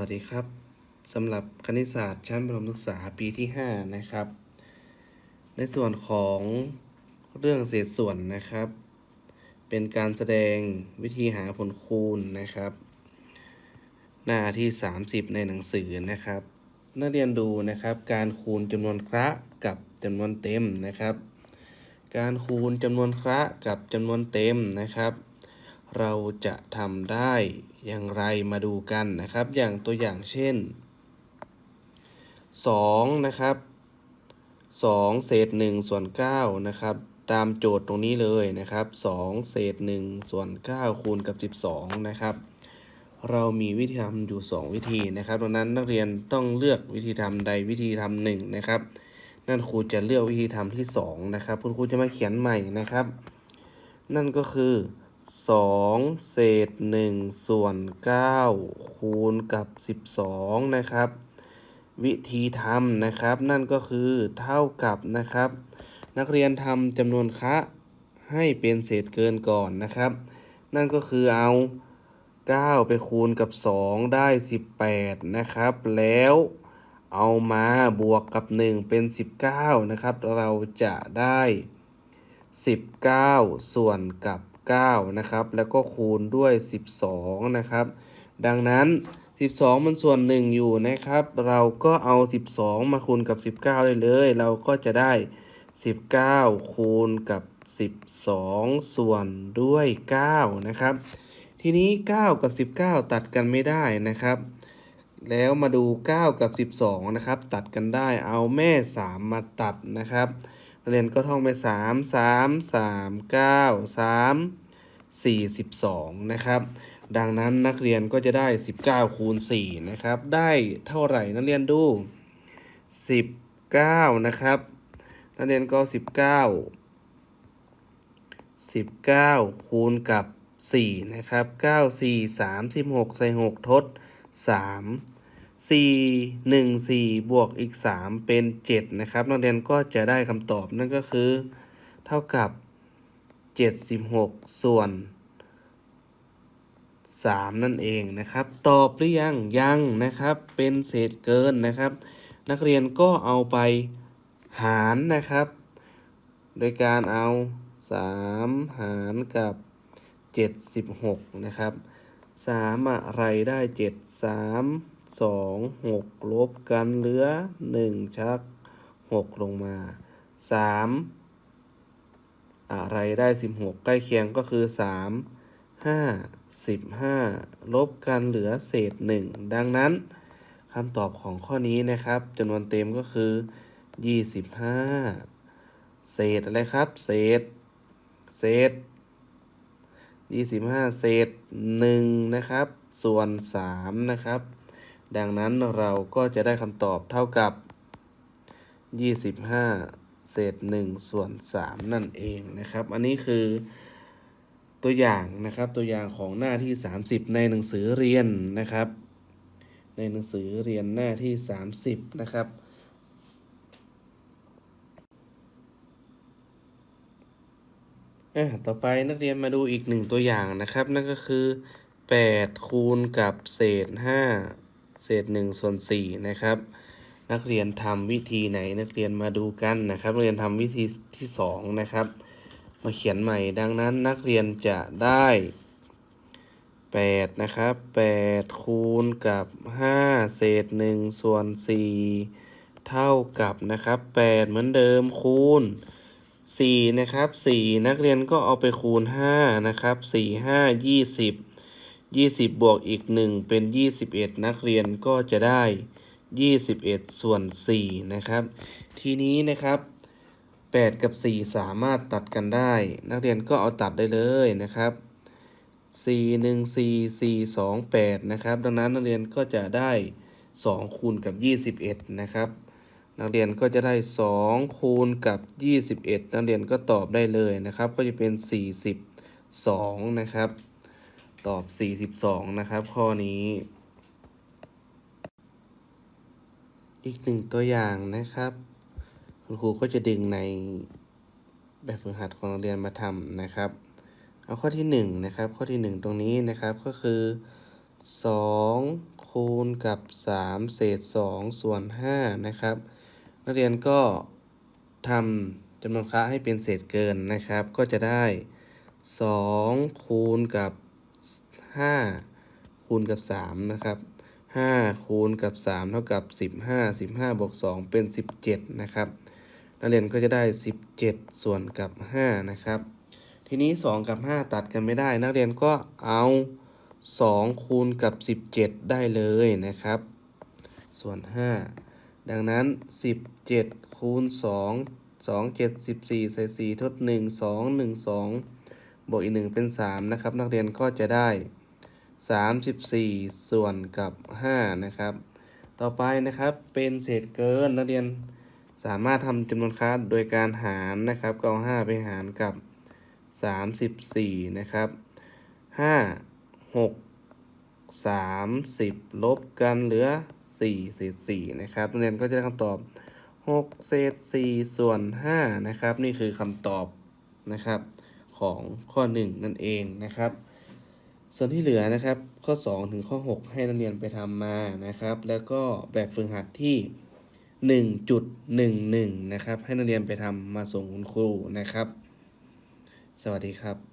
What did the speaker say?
วัสดีครับสำหรับคณิตศาสตร์ชั้นประถมศึกษาปีที่ 5 นะครับ ในส่วนของเรื่องเศษส่วนนะครับ เป็นการแสดงวิธีหาผลคูณนะครับ หน้าที่ 30 ในหนังสือนะครับ นักเรียนดูนะครับ การคูณจำนวนคระกับจำนวนเต็มนะครับ การคูณจำนวนคระกับจำนวนเต็มนะครับ เราจะทำได้อย่างไรมาดูกันนะครับ อย่างตัวอย่างเช่น2นะครับ2เศษ1ส่วน9นะครับ ตามโจทย์ตรงนี้เลยนะครับ2เศษ1ส่วน9คูณกับ 12 นะครับ เรามีวิธีทำอยู่ 2 วิธีนะครับดังนั้นนักเรียนต้องเลือกวิธีทำใดวิธีทำหนึ่งนะครับ นั่นครูจะเลือกวิธีทำที่ 2 นะครับ คุณครูจะมาเขียนใหม่นะครับ นั่นก็คือ 2เศษ1ส่วน9คูณกับ12นะครับ วิธีทำนะครับ นั่นก็คือเท่ากับนะครับ นักเรียนทำจำนวนคะให้เป็นเศษเกินก่อนนะครับ นั่นก็คือเอา 9 ไปคูณกับ 2 ได้ 18 นะครับ แล้วเอามาบวกกับ 1 เป็น 19 นะครับ เราจะได้ 19 ส่วนกับ 9 นะครับ แล้วก็คูณด้วย 12 นะครับ ดังนั้น 12 มันส่วน 1 อยู่นะครับ เราก็เอา 12 มาคูณกับ 19 ได้เลย เราก็จะได้ 19 คูณกับ 12 ส่วนด้วย 9 นะครับ ทีนี้ 9 กับ 19 ตัดกันไม่ได้นะครับ แล้วมาดู 9 กับ 12 นะครับ ตัดกันได้ เอาแม่ 3 มาตัดนะครับ เรียนก็ท่องไป 3 3 3 9 3 42 นะครับ ดังนั้นนักเรียนก็จะได้ 19 คูณ 4 นะครับ ได้เท่าไหร่นักเรียนดู 19 นะครับ นักเรียนก็ 19 19 คูณกับ 4 นะครับ 9 4 36 ใส่ 6 ทด 3 4 1 4 บวกอีก 3 เป็น 7 นะครับนักเรียนก็จะได้คำตอบนั่นก็คือ เท่ากับ 76 ส่วน 3 นั่นเองนะครับ ตอบหรือยังยังนะครับ เป็นเศษเกินนะครับ นักเรียนก็เอาไปหารนะครับ โดยการเอา 3 หารกับ 76 นะครับ 3 อะไรได้ 7 3 2 6ลบกันเหลือ1ชัก6ลงมา3อะไรได้16ใกล้เคียงก็คือ3 5 15ลบกันเหลือเศษ1ดังนั้นคำตอบของข้อนี้นะครับจำนวนเต็มก็คือ25เศษอะไรครับ เศษ เศษ25เศษ1นะครับ ส่วน3นะครับ ดังนั้นเราก็จะได้คำตอบเท่ากับ 25 เศษ 1 ส่วน 3 นั่นเองนะครับ อันนี้คือตัวอย่างนะครับตัวอย่างของหน้าที่ 30 ในหนังสือเรียนนะครับ ในหนังสือเรียนหน้าที่ 30 นะครับอะต่อไปนักเรียนมาดูอีกหนึ่งตัวอย่างนะครับ นั่นก็คือ8คูณกับเศษ5 เศษ1ส่วน4นะครับ นักเรียนทำวิธีไหนนักเรียนมาดูกันนะครับ นักเรียนทำวิธีที่2นะครับ มาเขียนใหม่ดังนั้นนักเรียนจะได้8นะครับ8คูณกับ5เศษ1ส่วน4เท่ากับนะครับ8เหมือนเดิมคูณสี่นะครับสี่นักเรียนก็เอาไปคูณห้านะครับสี่ห้า ยี่สิบบวกอีกหนึ่งเป็นยี่สิบเอ็ดนักเรียนก็จะได้ยี่สิบเอ็ดส่วนสี่นะครับ ทีนี้นะครับแปดกับสี่สามารถตัดกันได้ นักเรียนก็เอาตัดได้เลยนะครับสี่หนึ่งสี่สี่สองแปดนะครับ ดังนั้นนักเรียนก็จะได้สองคูณกับยี่สิบเอ็ดนะครับ นักเรียนก็จะได้ 2 คูณกับ 21 นักเรียนก็ตอบได้เลยนะครับ ก็จะเป็น 42 นะครับ ตอบ 42 นะครับ ข้อนี้ อีกหนึ่งตัวอย่างนะครับ คุณครูก็จะดึงในแบบฝึกหัดของนักเรียนมาทำนะครับ เอาข้อที่ 1 นะครับ ข้อที่ 1 ตรงนี้นะครับก็คือ 2คคูณกับสามเศษสองส่วนห้านะครับ นักเรียนก็ทำจำนวนคละให้เป็นเศษเกินนะครับ ก็จะได้สองคูณกับ ห้าคูณกับสามนะครับห้าคูณกับสามเท่ากับสิบห้าสิบห้าบวกสองเป็นสิบเจ็ดนะครับ นักเรียนก็จะได้สิบเจ็ดส่วนกับห้านะครับ ทีนี้สองกับห้าตัดกันไม่ได้ นักเรียนก็เอาสองคูณกับสิบเจ็ดได้เลยนะครับ ส่วนห้าดังนั้น 17 คูณ 2 2 7 14ใส่4ทด 1 2 1 2 บวกอีก 1 เป็น 3 นะครับ นักเรียนก็จะได้ 34 ส่วนกับ 5 นะครับ ต่อไปนะครับเป็นเศษเกินนักเรียนสามารถทำจำนวนคลาสโดยการหารนะครับก็เอา5ไปหารกับ 34 นะครับ 5 6 30 ลบกันเหลือ 4 เศษ 4 นะครับนักเรียนก็จะได้คำตอบ 6 เศษ 4 ส่วน 5 นะครับ นี่คือคำตอบนะครับของข้อ 1 นั่นเองนะครับ ส่วนที่เหลือนะครับ ข้อ 2 ถึงข้อ 6 ให้นักเรียนไปทำมานะครับ แล้วก็แบบฝึกหัดที่ 1.11 นะครับ ให้นักเรียนไปทำมาส่งคุณครูนะครับ สวัสดีครับ